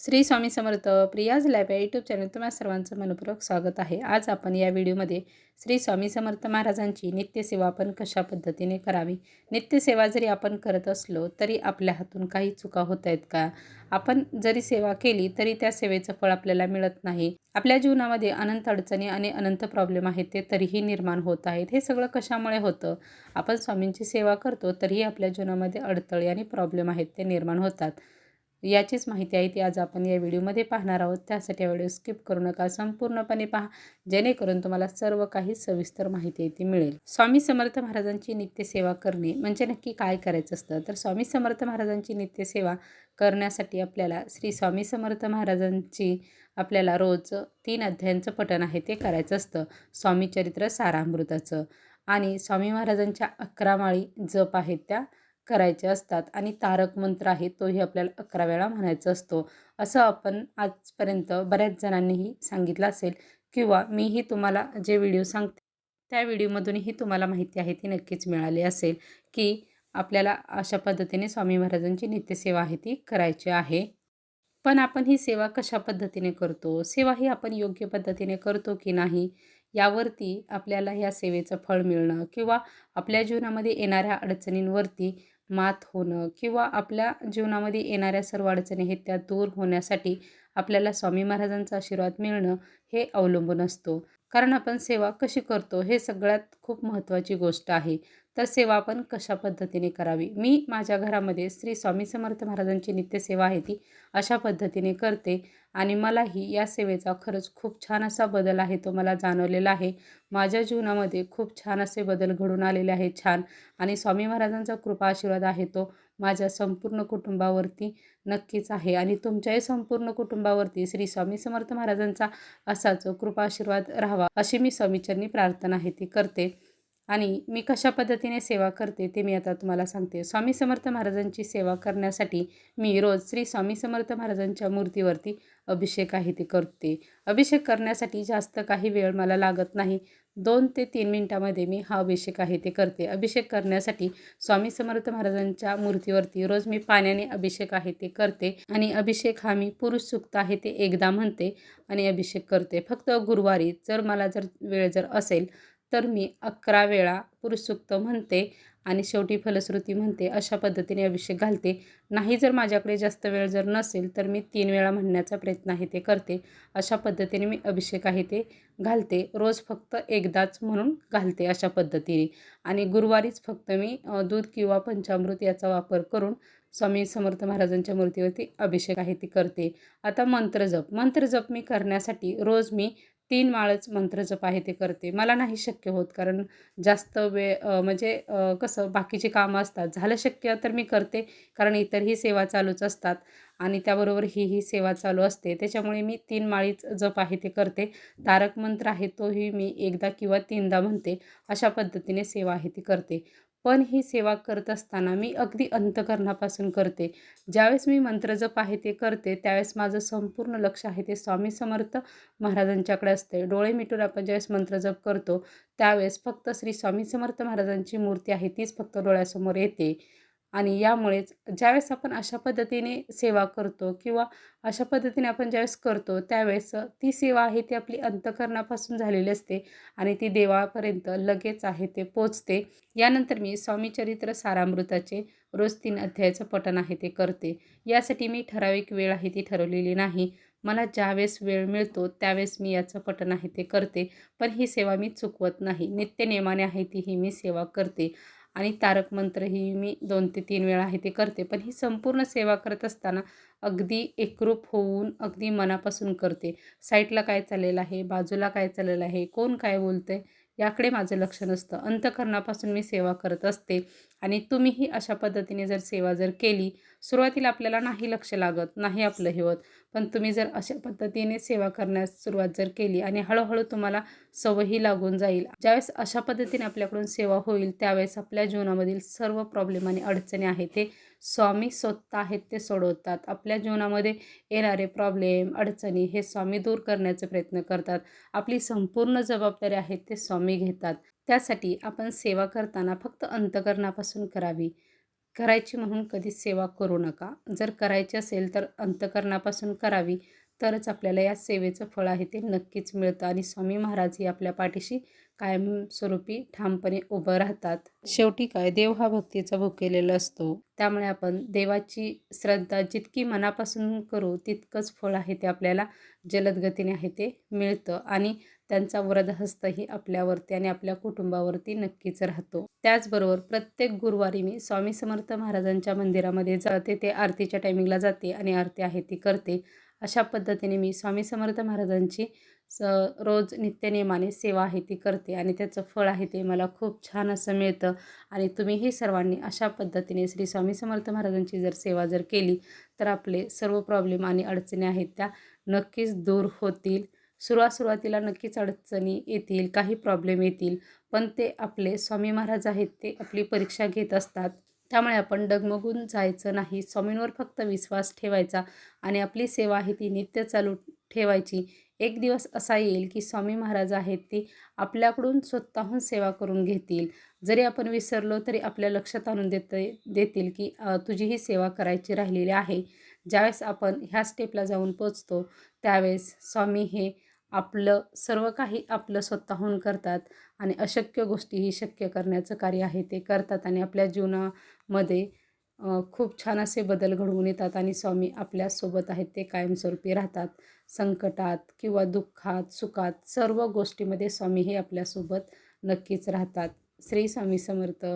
Shri Swami Samarth Priya's lab या YouTube channel तुम्हाला सर्वांचं मनपूर्वक स्वागत आहे. आज आपण या व्हिडिओमध्ये श्री स्वामी समर्थ महाराजांची नित्यसेवा आपण कशा पद्धतीने करावी? नित्यसेवा जरी आपण करत असलो तरी आपल्या हातून काही चुका होत आहेत का? आपण जरी सेवा केली तरी त्या सेवेचं फळ आपल्याला मिळत नाही. आपल्या जीवनामध्ये अनंत अडचणी आणि अनंत प्रॉब्लेम आहेत ते तरीही निर्माण होत आहेत. हे सगळं कशामुळे होतं? आपण स्वामींची सेवा करतो तरीही आपल्या जीवनामध्ये अडथळे आणि प्रॉब्लेम आहेत ते निर्माण होतात. याचीच माहिती आहे ती आज आपण या व्हिडिओमध्ये पाहणार आहोत. त्यासाठी व्हिडिओ स्किप करू नका. संपूर्णपणे पहा. जेणेकरून तुम्हाला सर्व काही सविस्तर माहिती ती मिळेल. स्वामी समर्थ महाराजांची नित्यसेवा करणे म्हणजे नक्की काय करायचं असतं? तर स्वामी समर्थ महाराजांची नित्यसेवा करण्यासाठी आपल्याला श्री स्वामी समर्थ महाराजांची आपल्याला रोज तीन अध्यायांचं पठण आहे ते करायचं असतं. स्वामी चरित्र सारामृताचं. आणि स्वामी महाराजांच्या अकरा माळी जप आहेत त्या. करायचे असतात. आणि तारक मंत्र आहे तोही आपल्याला अकरा वेळा म्हणायचा असतो. असं आपण आजपर्यंत बऱ्याच जणांनीही सांगितलं असेल किंवा मीही तुम्हाला जे व्हिडिओ सांगते त्या व्हिडिओमधूनही तुम्हाला माहिती आहे ती नक्कीच मिळाली असेल की आपल्याला अशा पद्धतीने स्वामी महाराजांची नित्यसेवा आहे ती करायची आहे. पण आपण ही सेवा कशा पद्धतीने करतो? सेवा ही आपण योग्य पद्धतीने करतो की नाही? यावरती आपल्याला या सेवेचं फळ मिळणं किंवा आपल्या जीवनामध्ये येणाऱ्या अडचणींवरती मात होणं किंवा आपल्या जीवनामध्ये येणाऱ्या सर्व अडचणी हे त्या दूर होण्यासाठी आपल्याला स्वामी महाराजांचा आशीर्वाद मिळणं हे अवलंबून असतो. कारण आपण सेवा कशी करतो हे सगळ्यात खूप महत्त्वाची गोष्ट आहे. तर सेवा आपण कशा पद्धतीने करावी? मी माझ्या घरामध्ये श्री स्वामी समर्थ महाराजांची नित्यसेवा आहे ती अशा पद्धतीने करते आणि मलाही या सेवेचा खरंच खूप छान असा बदल आहे तो मला जाणवलेला आहे. माझ्या जीवनामध्ये खूप छान असे बदल घडून आलेले आहे छान आणि स्वामी महाराजांचा कृपा आशीर्वाद आहे तो माझ्या संपूर्ण कुटुंबावरती नक्कीच आहे आणि तुमच्याही संपूर्ण कुटुंबावरती श्री स्वामी समर्थ महाराजांचा असाच कृपा आशीर्वाद राहावा अशी मी स्वामीचरणी प्रार्थना आहे ती करते. आणि मी कशा पद्धतीने सेवा करते ते मी आता तुम्हाला सांगते. स्वामी समर्थ महाराजांची सेवा करण्यासाठी मी रोज श्री स्वामी समर्थ महाराजांच्या मूर्तीवरती अभिषेक आहे ते करते. अभिषेक करण्यासाठी जास्त काही वेळ मला लागत नाही. दोन ते तीन मिनटामध्ये मी हा अभिषेक आहे ते करते. अभिषेक करण्यासाठी स्वामी समर्थ महाराजांच्या मूर्तीवरती रोज मी पाण्याने अभिषेक आहे ते करते आणि अभिषेक हा मी पुरुष सुक्त आहे ते एकदा म्हणते आणि अभिषेक करते. फक्त गुरुवारी जर मला जर वेळ जर असेल तर मी अकरा वेळा पुरुषसुक्त म्हणते आणि शेवटी फलश्रुती म्हणते अशा पद्धतीने अभिषेक घालते. नाही जर माझ्याकडे जास्त वेळ जर नसेल तर मी तीन वेळा म्हणण्याचा प्रयत्न आहे ते करते. अशा पद्धतीने मी अभिषेक आहे ते घालते. रोज फक्त एकदाच म्हणून घालते अशा पद्धतीने. आणि गुरुवारीच फक्त मी दूध किंवा पंचामृत याचा वापर करून स्वामी समर्थ महाराजांच्या मूर्तीवरती अभिषेक आहे ती करते. आता मंत्रजप. मंत्रजप मी करण्यासाठी रोज मी तीन माळच मंत्रजप आहे ते करते. मला नाही शक्य होत कारण जास्त वेळ म्हणजे कसं बाकीचे कामं असतात. झालं शक्य तर मी करते कारण इतरही सेवा चालूच असतात आणि त्याबरोबर ही ही सेवा चालू असते. त्याच्यामुळे मी तीन माळीच जप आहे ते करते. तारक मंत्र आहे तोही मी एकदा किंवा तीनदा म्हणते. अशा पद्धतीने सेवा आहे ती करते. पण ही सेवा करत असताना मी अगदी अंतकरणापासून करते. ज्यावेळेस मी मंत्रजप आहे ते करते त्यावेळेस माझं संपूर्ण लक्ष आहे ते स्वामी समर्थ महाराजांच्याकडे असते. डोळे मिटून आपण ज्यावेळेस मंत्रजप करतो त्यावेळेस फक्त श्री स्वामी समर्थ महाराजांची मूर्ती आहे तीच फक्त डोळ्यासमोर येते. आणि यामुळेच ज्यावेळेस आपण अशा पद्धतीने सेवा करतो किंवा अशा पद्धतीने आपण ज्यावेळेस करतो त्यावेळेस ती सेवा आहे ती आपली अंतकरणापासून झालेली असते आणि ती देवापर्यंत लगेच आहे ते पोचते. यानंतर मी स्वामीचरित्र सारामृताचे रोज तीन अध्यायाचं पठण आहे ते करते. यासाठी मी ठराविक वेळ आहे ती ठरवलेली नाही. मला ज्यावेळेस वेळ मिळतो त्यावेळेस मी याचं पठण आहे ते करते. पण ही सेवा मी चुकवत नाही. नित्यनेमाने आहे ती ही मी सेवा करते. आणि तारक मंत्र ही मी दोन ते तीन वेळा आहे ते करते. पण ही संपूर्ण सेवा करत असताना अगदी एकरूप होऊन अगदी मनापासून करते. साईटला काय चाललेलं आहे? बाजूला काय चाललेलं आहे? कोण काय बोलतं आहे याकडे माझं लक्ष नसतं. अंतकरणापासून मी सेवा करत असते. आणि तुम्हीही अशा पद्धतीने जर सेवा जर केली सुरुवातीला आपल्याला नाही लक्ष लागत नाही आपलं हे होत. पण तुम्ही जर अशा पद्धतीने सेवा करण्यास सुरुवात जर केली आणि हळूहळू तुम्हाला सवयही लागून जाईल ज्यावेळेस अशा पद्धतीने आपल्याकडून सेवा होईल त्यावेळेस आपल्या जीवनामधील सर्व प्रॉब्लेम आणि अडचणी आहेत ते स्वामी स्वतः आहेत ते सोडवतात. आपल्या जीवनामध्ये येणारे प्रॉब्लेम अडचणी हे स्वामी दूर करण्याचे प्रयत्न करतात. आपली संपूर्ण जबाबदारी आहेत ते स्वामी घेतात. त्यासाठी आपण सेवा करताना फक्त अंतकरणापासून करावी. करायची म्हणून कधीच सेवा करू नका. जर करायची असेल तर अंतकरणापासून करावी. तरच आपल्याला या सेवेचं फळ आहे ते नक्कीच मिळतं. आणि स्वामी महाराज ही आपल्या पाठीशी कायमस्वरूपी ठामपणे उभं राहतात. शेवटी काय? देव हा भक्तीचा भुकेलेला असतो. त्यामुळे आपण देवाची श्रद्धा जितकी मनापासून करू तितकंच फळ आहे ते आपल्याला जलद गतीने आहे ते मिळतं. आणि त्यांचा वरदहस्तही आपल्यावरती आणि आपल्या कुटुंबावरती नक्कीच राहतो. त्याचबरोबर प्रत्येक गुरुवारी मी स्वामी समर्थ महाराजांच्या मंदिरामध्ये जाते. ते आरतीच्या टायमिंगला जाते आणि आरती आहे ती करते. अशा पद्धतीने मी स्वामी समर्थ महाराजांची स रोज नित्यनियमाने सेवा आहे ती करते आणि त्याचं फळ आहे ते मला खूप छान असं मिळतं. आणि तुम्हीही सर्वांनी अशा पद्धतीने श्री स्वामी समर्थ महाराजांची जर सेवा जर केली तर आपले सर्व प्रॉब्लेम आणि अडचणी आहेत त्या नक्कीच दूर होतील. सुरुवात सुरुवातीला नक्कीच अडचणी येतील काही प्रॉब्लेम येतील पण ते आपले स्वामी महाराज आहेत ते आपली परीक्षा घेत असतात. त्यामुळे आपण डगमगून जायचं नाही. स्वामींवर फक्त विश्वास ठेवायचा आणि आपली सेवा आहे ती नित्य चालू ठेवायची. एक दिवस असा येईल की स्वामी महाराज आहेत ती आपल्याकडून स्वतःहून सेवा करून घेतील. जरी आपण विसरलो तरी आपल्या लक्षात आणून देत देतील की तुझी ही सेवा करायची राहिलेली आहे. ज्यावेळेस आपण ह्या स्टेपला जाऊन पोचतो त्यावेळेस स्वामी हे आपलं सर्व काही आपलं स्वतःहून करतात. आणि अशक्य गोष्टीही शक्य करण्याचं कार्य आहे ते करतात आणि आपल्या जीवनामध्ये खूप छान असे बदल घडवून येतात आणि स्वामी आपल्यासोबत आहेत ते कायमस्वरूपी राहतात. संकटात किंवा दुःखात सुखात सर्व गोष्टीमध्ये स्वामी हे आपल्यासोबत नक्कीच राहतात. श्री स्वामी समर्थ.